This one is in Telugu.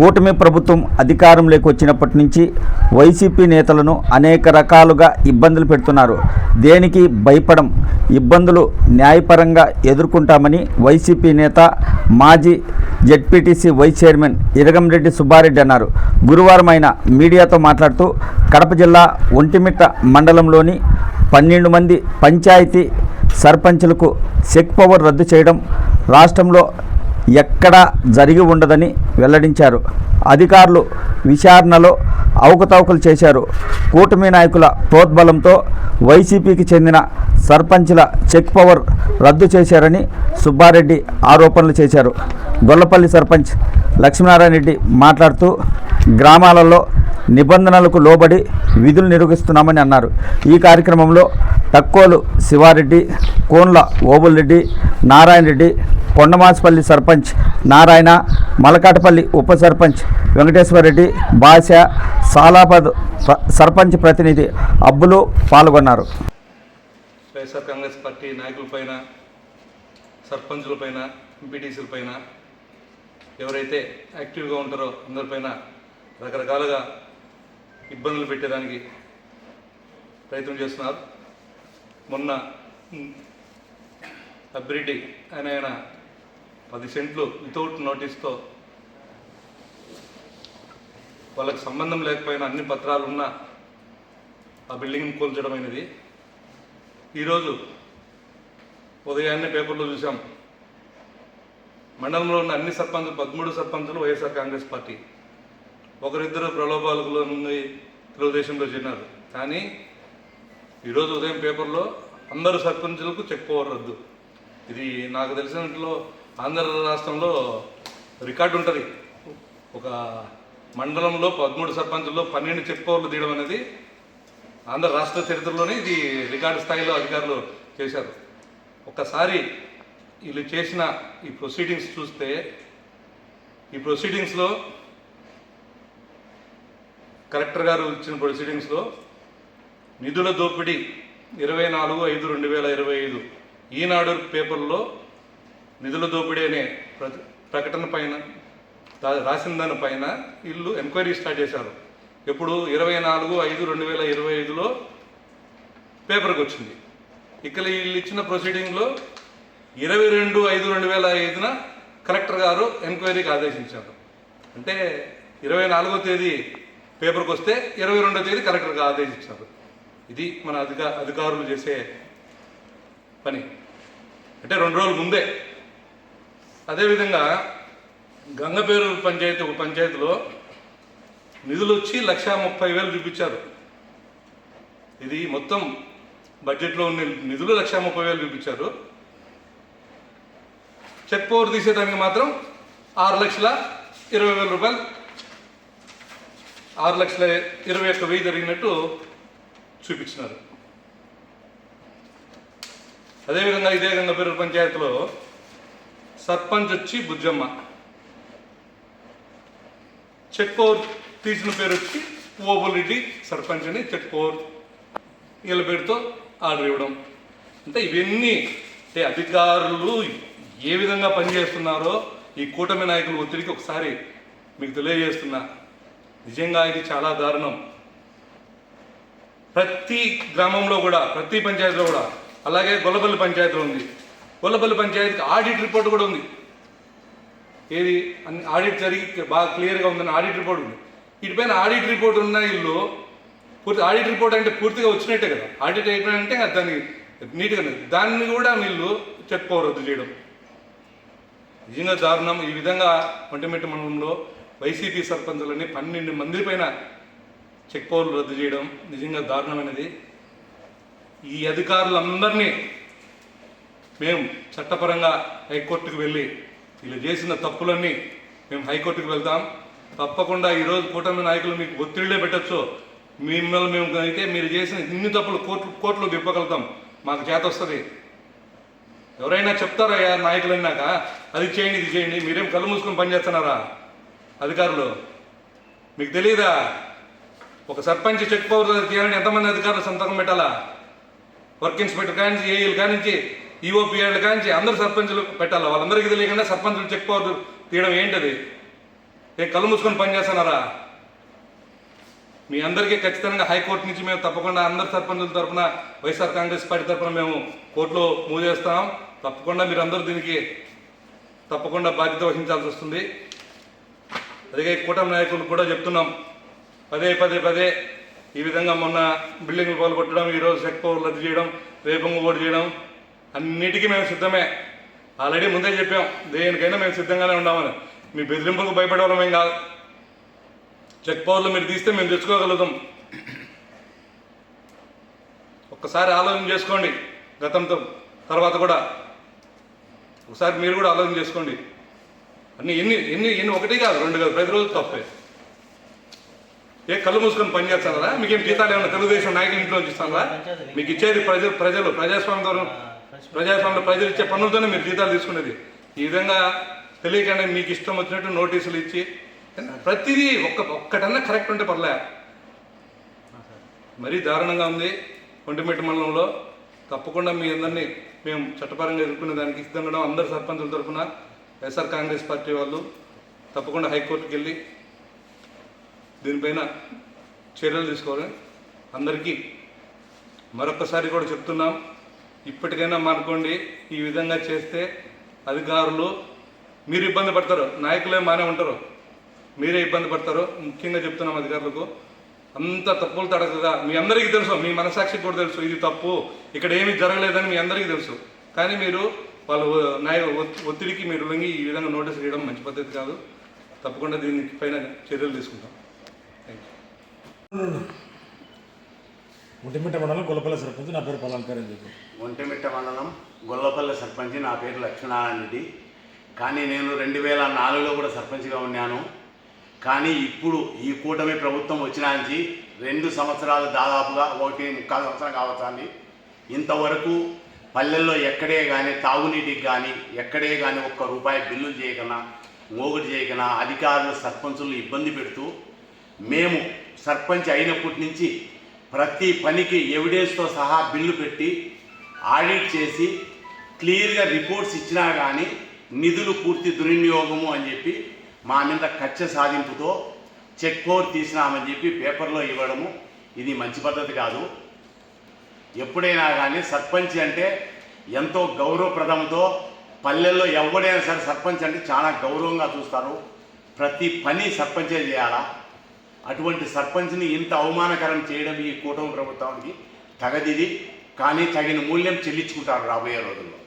కూటమి ప్రభుత్వం అధికారంలోకి వచ్చినప్పటి నుంచి వైసీపీ నేతలను అనేక రకాలుగా ఇబ్బందులు పెడుతున్నారు. దేనికి భయపడం ఇబ్బందులు న్యాయపరంగా ఎదుర్కొంటామని వైసీపీ నేత మాజీ ZPTC vice chairman Iragamreddy Subbareddy అన్నారు. గురువారం ఆయన మీడియాతో మాట్లాడుతూ కడప జిల్లా ఒంటిమిట్ట మండలంలోని పన్నెండు మంది పంచాయతీ సర్పంచులకు చెక్ పవర్ రద్దు చేయడం రాష్ట్రంలో ఎక్కడా జరిగి ఉండదని వెల్లడించారు. అధికారులు విచారణలో అవకతవకలు చేశారు. కూటమి నాయకుల ప్రోద్బలంతో వైసీపీకి చెందిన సర్పంచ్ల చెక్ పవర్ రద్దు చేశారని సుబ్బారెడ్డి ఆరోపణలు చేశారు. గొల్లపల్లి సర్పంచ్ లక్ష్మీనారాయణ రెడ్డి మాట్లాడుతూ గ్రామాలలో నిబంధనలకు లోబడి విధులు నిర్వహిస్తున్నామని అన్నారు. ఈ కార్యక్రమంలో టక్కోలు శివారెడ్డి కోన్ల ఓబుల్రెడ్డి నారాయణ రెడ్డి కొండమాసపల్లి సర్పంచ్ నారాయణ మలకాటపల్లి ఉప సర్పంచ్ వెంకటేశ్వరరెడ్డి భాష సాలాపద్ సర్పంచ్ ప్రతినిధి అబ్బులు పాల్గొన్నారు. వైఎస్ఆర్ కాంగ్రెస్ పార్టీ నాయకులపైన సర్పంచులపైన ఎంపీటీసీలపైన ఎవరైతే యాక్టివ్గా ఉంటారో అందరిపైన రకరకాలుగా ఇబ్బందులు పెట్టడానికి ప్రయత్నం చేస్తున్నారు. మొన్న ఉమ్, అబ్బిరెడ్డి ఆయన ఆయన పది సెంట్లు వితౌట్ నోటీస్తో వాళ్ళకి సంబంధం లేకపోయినా అన్ని పత్రాలు ఉన్నా ఆ బిల్డింగ్ని కూల్చడం ఈరోజు ఉదయాన్నే పేపర్లో చూసాం. మండలంలో ఉన్న అన్ని సర్పంచులు పదమూడు సర్పంచులు వైఎస్ఆర్ కాంగ్రెస్ పార్టీ. ఒకరిద్దరు ప్రలోభాలకు నుండి తెలుగుదేశంలో చేరినారు. కానీ ఈరోజు ఉదయం పేపర్లో అందరు సర్పంచులకు చెక్ పవర్ రద్దు. ఇది నాకు తెలిసినట్లో ఆంధ్ర రాష్ట్రంలో రికార్డు ఉంటుంది. ఒక మండలంలో పదమూడు సర్పంచుల్లో పన్నెండు చెక్ పవర్లు తీయడం అనేది ఆంధ్ర రాష్ట్ర చరిత్రలోనే ఇది రికార్డు స్థాయిలో అధికారులు చేశారు. ఒకసారి వీళ్ళు చేసిన ఈ ప్రొసీడింగ్స్ చూస్తే ఈ ప్రొసీడింగ్స్లో కలెక్టర్ గారు ఇచ్చిన ప్రొసీడింగ్స్లో నిధుల దోపిడీ ఇరవై నాలుగు ఐదు రెండు వేల ఇరవై ఐదు. ఈనాడు పేపర్లో నిధుల దోపిడీ అనే ప్ర- ప్రకటన పైన దా- రాసిన దానిపైన వీళ్ళు ఎంక్వైరీ స్టార్ట్ చేశారు. ఎప్పుడు ఇరవై నాలుగు ఐదు రెండు వేల ఇరవై ఐదులో పేపర్కి వచ్చింది. ఇక్కడ వీళ్ళు ఇచ్చిన ప్రొసీడింగ్లో ఇరవై రెండు ఐదు రెండు వేల ఐదున కలెక్టర్ గారు ఎంక్వైరీకి ఆదేశించారు. అంటే ఇరవై నాలుగో తేదీ పేపర్కి వస్తే ఇరవై రెండో తేదీ కలెక్టర్గా ఆదేశించారు. ఇది మన అధిక అధికారులు చేసే పని. అంటే రెండు రోజుల ముందే. అదేవిధంగా గంగపేరు పంచాయతీ ఒక పంచాయతీలో నిధులు వచ్చి లక్ష ముప్పై వేలు చూపించారు. ఇది మొత్తం బడ్జెట్లో ఉన్న నిధులు లక్ష ముప్పై వేలు చూపించారు. చెక్ పవర్ తీసేదానికి మాత్రం ఆరు లక్షల ఇరవై వేల రూపాయలు. ఆరు లక్షల ఇరవై ఒక్క వెయ్యి జరిగినట్టు చూపించినారు. అదేవిధంగా ఇదే గంగపేరు పంచాయతీలో సర్పంచ్ వచ్చి బుజ్జమ్మ. చెక్ తీసిన పేరు వచ్చి ఓబుల్ సర్పంచ్ అని చెక్ వీళ్ళ పేరుతో ఆర్డర్ ఇవ్వడం. అంటే ఇవన్నీ అంటే అధికారులు ఏ విధంగా పనిచేస్తున్నారో ఈ కూటమి నాయకులు ఒత్తిడికి ఒకసారి మీకు తెలియజేస్తున్నా. నిజంగా ఇది చాలా దారుణం. ప్రతి గ్రామంలో కూడా ప్రతి పంచాయతీలో కూడా అలాగే గొల్లపల్లి పంచాయతీలో ఉంది. గొల్లపల్లి పంచాయతీకి ఆడిట్ రిపోర్ట్ కూడా ఉంది. ఏది? అన్ని ఆడిట్ జరిగి బాగా క్లియర్గా ఉందని ఆడిట్ రిపోర్ట్ ఉంది. ఇటుపైన ఆడిట్ రిపోర్ట్ ఉన్న ఇల్లు పూర్తి ఆడిట్ రిపోర్ట్ అంటే పూర్తిగా వచ్చినట్టే కదా. ఆడిట్ అయిపోయినంటే దాన్ని నీట్గా దాన్ని కూడా వీళ్ళు చెక్ పవర్ రద్దు చేయడం. నిజంగా దారుణం. ఈ విధంగా ఒంటిమిట్ట మండలంలో వైసీపీ సర్పంచులని పన్నెండు మంది పైన చెక్ పోర్లు రద్దు చేయడం నిజంగా దారుణమైనది. ఈ అధికారులందరినీ మేము చట్టపరంగా హైకోర్టుకు వెళ్ళి వీళ్ళు చేసిన తప్పులన్నీ మేము హైకోర్టుకు వెళ్తాం. తప్పకుండా ఈరోజు కూటమి నాయకులు మీకు ఒత్తిడిలే పెట్టచ్చు. మిమ్మల్ని మేము అయితే మీరు చేసిన ఇన్ని తప్పులు కోర్టు కోర్టులో దిప్పగలుగుతాం మాకు చేత వస్తుంది. ఎవరైనా చెప్తారయ్యా నాయకులు అన్నాక? అది చేయండి ఇది చేయండి. మీరేం కళ్ళు మూసుకొని పనిచేస్తున్నారా అధికారులు మీకు తెలియదా ఒక సర్పంచ్ చెక్ పవర్ తీయాలని ఎంతమంది అధికారులు సంతకం పెట్టాలా? వర్క్ ఇన్స్పెక్టర్ కానించి ఏఈలు కానించి ఈఓపీఐలు కానించి అందరు సర్పంచులు పెట్టాలి? వాళ్ళందరికీ తెలియకుండా సర్పంచులు చెక్ పవర్ తీయడం ఏంటది? ఏ కళ్ళు మూసుకొని పనిచేస్తున్నారా మీ అందరికీ ఖచ్చితంగా హైకోర్టు నుంచి మేము తప్పకుండా అందరి సర్పంచుల తరపున వైఎస్ఆర్ కాంగ్రెస్ పార్టీ తరపున మేము కోర్టులో మూవ్ చేస్తాం. తప్పకుండా మీరు అందరూ దీనికి తప్పకుండా బాధ్యత వహించాల్సి వస్తుంది. అలాగే కూటమి నాయకులు కూడా చెప్తున్నాం. పదే పదే పదే ఈ విధంగా మొన్న బిల్డింగ్లు పాలు కొట్టడం ఈరోజు చెక్ పవర్లు రద్దు చేయడం రేపు ఓటు చేయడం అన్నిటికీ మేము సిద్ధమే. ఆల్రెడీ ముందే చెప్పాం దేనికైనా మేము సిద్ధంగానే ఉన్నామని మీ బెదిరింపులకు భయపడవడం ఏం కాదు. చెక్ పవర్లు మీరు తీస్తే మేము తెచ్చుకోగలుగుతాం. ఒక్కసారి ఆలోచన చేసుకోండి గతంతో తర్వాత కూడా. ఒకసారి మీరు కూడా ఆలోచన చేసుకోండి. అన్ని ఎన్ని ఎన్ని ఎన్ని ఒకటి కాదు రెండు కాదు ప్రతి రోజు తప్పే. ఏ కళ్ళు మూసుకొని పని చేస్తారా? మీకేం జీతాలు ఏమన్నా తెలుగుదేశం నాయకుల ఇంట్లో నుంచి ఇస్తారా మీకు ఇచ్చేది ప్రజలు ప్రజలు ప్రజాస్వామ్య ద్వారా ప్రజాస్వామ్యంలో ప్రజలు ఇచ్చే పనులతోనే మీరు జీతాలు తీసుకునేది. ఈ విధంగా తెలియకుండా మీకు ఇష్టం వచ్చినట్టు నోటీసులు ఇచ్చి ప్రతిదీ ఒక్క ఒక్కటన్నా కరెక్ట్ ఉంటే పర్లే. మరీ దారుణంగా ఉంది ఒంటిమిట్ట మండలంలో. తప్పకుండా మీ అందరినీ మేము చట్టపరంగా ఎదుర్కొనే దానికి సిద్ధంగా అందరు సర్పంచుల తరఫున ఎస్ఆర్ కాంగ్రెస్ పార్టీ వాళ్ళు తప్పకుండా హైకోర్టుకి వెళ్ళి దీనిపైన చర్యలు తీసుకోవాలి. అందరికీ మరొకసారి కూడా చెప్తున్నాం ఇప్పటికైనా మానుకోండి ఈ విధంగా చేస్తే అధికారులు మీరు ఇబ్బంది పడతారు నాయకులే మానే ఉంటారు మీరే ఇబ్బంది పడతారు. ముఖ్యంగా చెప్తున్నాం అధికారులకు అంత తప్పులు తడకగా మీ అందరికీ తెలుసు మీ మనసాక్షికి కూడా తెలుసు ఇది తప్పు ఇక్కడ ఏమీ జరగలేదని మీ అందరికీ తెలుసు. కానీ మీరు వాళ్ళు నాయ ఒత్తిడికి మీరు లొంగి ఈ విధంగా నోటీస్ వేయడం మంచి పద్ధతి కాదు. తప్పకుండా దీనికి పైన చర్యలు తీసుకుంటాం. ఒంటిమిట్ట మండలం గొల్లపల్లి సర్పంచ్ నా పేరు పలాంకర్ అని చెప్పి. ఒంటిమిట్ట మండలం గొల్లపల్లి సర్పంచ్ నా పేరు లక్ష్మీనారాయణ రెడ్డి. కానీ నేను రెండు వేల నాలుగులో కూడా సర్పంచ్గా ఉన్నాను. కానీ ఇప్పుడు ఈ కూటమి ప్రభుత్వం వచ్చినాంచి రెండు సంవత్సరాలు దాదాపుగా ఒకటి ముక్కాలు సంవత్సరం కావచ్చాంది ఇంతవరకు పల్లెల్లో ఎక్కడే కానీ తాగునీటికి కానీ ఎక్కడే కానీ ఒక్క రూపాయి బిల్లులు చేయకనా మోగుడు చేయకనా అధికారులు సర్పంచులు ఇబ్బంది పెడుతూ మేము సర్పంచ్ అయినప్పటి నుంచి ప్రతి పనికి ఎవిడెన్స్తో సహా బిల్లు పెట్టి ఆడిట్ చేసి క్లియర్గా రిపోర్ట్స్ ఇచ్చినా కానీ నిధులు పూర్తి దుర్వినియోగము అని చెప్పి మా మీద కక్ష సాధింపుతో చెక్ పవర్ తీసినామని చెప్పి పేపర్లో ఇవ్వడము ఇది మంచి పద్ధతి కాదు. ఎప్పుడైనా కానీ సర్పంచ్ అంటే ఎంతో గౌరవప్రదంతో పల్లెల్లో ఎవడైనా సరే సర్పంచ్ అంటే చాలా గౌరవంగా చూస్తారు. ప్రతి పని సర్పంచే చేయాలా? అటువంటి సర్పంచ్ని ఇంత అవమానకరం చేయడం ఈ కూటమి ప్రభుత్వానికి తగదిది. కానీ తగిన మూల్యం చెల్లించుకుంటారు రాబోయే రోజుల్లో.